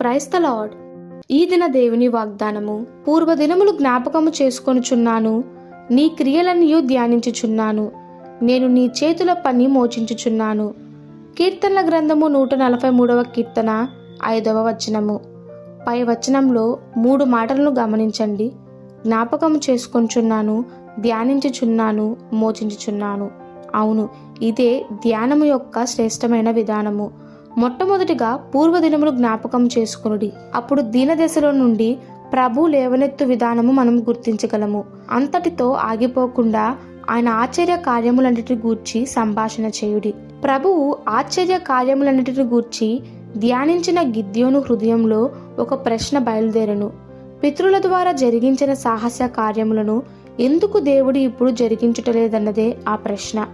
క్రైస్త lord ఈ దిన దేవుని వాగ్దానము పూర్వదినములు జ్ఞాపకము చేసుకొనుచున్నాను. నీ క్రియలన్నయు ధ్యానించుచున్నాను. నేను నీ చేతుల పని మోచించుచున్నాను. కీర్తనల గ్రంథము నూట నలభై మూడవ కీర్తన ఐదవ వచనము. పై వచనంలో మూడు మాటలను గమనించండి. జ్ఞాపకము చేసుకొంచున్నాను ధ్యానించుచున్నాను మోచించుచున్నాను. అవును ఇదే ధ్యానము యొక్క శ్రేష్టమైన విధానము. మొట్టమొదటిగా పూర్వదినములు జ్ఞాపకం చేసుకునుడి. అప్పుడు దీనదశలో నుండి ప్రభు లేవనెత్తు విధానము మనం గుర్తించగలము. అంతటితో ఆగిపోకుండా ఆయన ఆశ్చర్య కార్యములన్నిటిని గూర్చి సంభాషణ చేయుడి. ప్రభువు ఆశ్చర్య కార్యములన్నిటిని గూర్చి ధ్యానించిన గిద్యోను హృదయంలో ఒక ప్రశ్న బయలుదేరను. పితృల ద్వారా జరిగించిన సాహస కార్యములను ఎందుకు దేవుడు ఇప్పుడు జరిగించుటలేదన్నదే ఆ ప్రశ్న.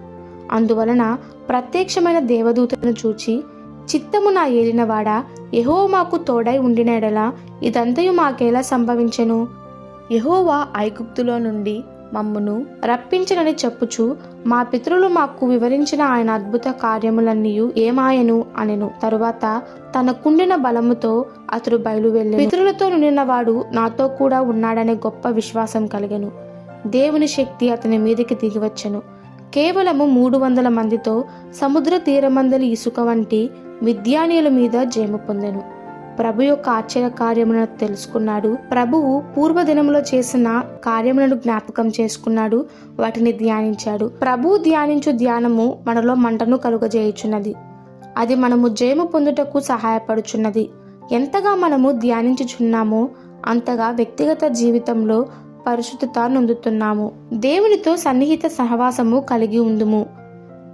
అందువలన ప్రత్యక్షమైన దేవదూతను చూచి చిత్తము నా ఏలినవాడా? యహో మాకు తోడై ఉండినడలా? ఇదంతయు మాకేలా సంభవించెను? యహోవా ఐగుప్తులో నుండి మమ్మును రప్పించనని చెప్పుచు మా పితరులు మాకు వివరించిన ఆయన అద్భుత కార్యములన్నీయు ఏమాయను అనెను. తరువాత తన కుండిన బలముతో అతడు బయలువెళ్ళి పితరులతో నిన్నవాడు నాతో కూడా ఉన్నాడనే గొప్ప విశ్వాసం కలిగెను. దేవుని శక్తి అతని మీదకి దిగివచ్చెను. కేవలము మూడు వందల మందితో సముద్ర తీరమందలి ఇసుక వంటి మిద్యానీయుల మీద జయము పొందెను. ప్రభు యొక్క ఆశ్చర్య కార్యములను తెలుసుకున్నాడు. ప్రభువు పూర్వదినములో చేసిన కార్యములను జ్ఞాపకం చేసుకున్నాడు. వాటిని ధ్యానించాడు. ప్రభు ధ్యానించు ధ్యానము మనలో మంటను కలుగజేయుచున్నది. అది మనము జయము పొందుటకు సహాయపడుచున్నది. ఎంతగా మనము ధ్యానించుచున్నామో అంతగా వ్యక్తిగత జీవితంలో పరిశుద్ధత నొందుతున్నాము. దేవునితో సన్నిహిత సహవాసము కలిగి ఉందుము.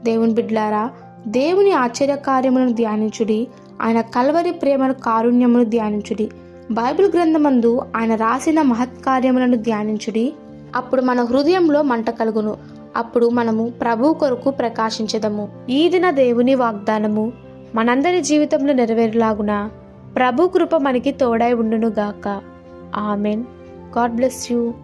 దేవుని బిడ్లారా దేవుని ఆశ్చర్య కార్యములను ధ్యానించుడి ఆయన కల్వరి ప్రేమను కారుణ్యమును ధ్యానించుడి. బైబిల్ గ్రంథమందు ఆయన రాసిన మహత్కార్యములను ధ్యానించుడి. అప్పుడు మన హృదయంలో మంట కలుగును. అప్పుడు మనము ప్రభు కొరకు ప్రకాశించదము. ఈ దిన దేవుని వాగ్దానము మనందరి జీవితంలో నెరవేరులాగున. ప్రభు కృప మనకి తోడై ఉండును గాక ఆమెన్. God bless you.